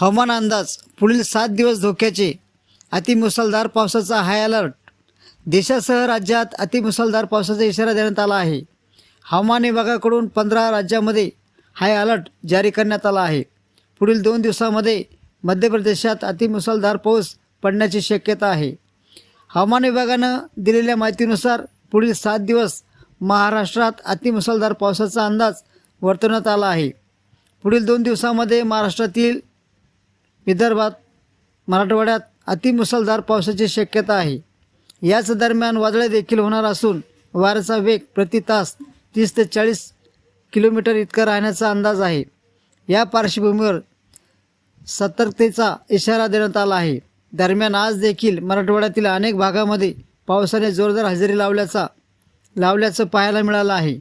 हवामान अंदाज पुढील सात दिवस धोक्याचे अतिमुसळधार पावसाचा हाय अलर्ट देशासह राज्यात अतिमुसळधार पावसाचा इशारा देण्यात आला आहे. हवामान विभागाकडून पंधरा राज्यामध्ये हाय अलर्ट जारी करण्यात आला आहे. पुढील दोन दिवसामध्ये मध्य प्रदेशात अतिमुसळधार पाऊस पडण्याची शक्यता आहे. हवामान विभागानं दिलेल्या माहितीनुसार पुढील सात दिवस महाराष्ट्रात अतिमुसळधार पावसाचा अंदाज वर्तवण्यात आला आहे. पुढील दोन दिवसामध्ये महाराष्ट्रातील विदर्भात मराठवाड्यात अतिमुसळधार पावसाची शक्यता आहे. याच दरम्यान वादळे देखील होणार असून वाऱ्याचा वेग प्रति तास तीस ते चाळीस किलोमीटर इतका राहण्याचा अंदाज आहे. या पार्श्वभूमीवर सतर्कतेचा इशारा देण्यात आला आहे. दरम्यान आज देखील मराठवाड्यातील अनेक भागामध्ये पावसाने जोरदार हजेरी लावल्याचा लावल्याचं पाहायला मिळालं आहे.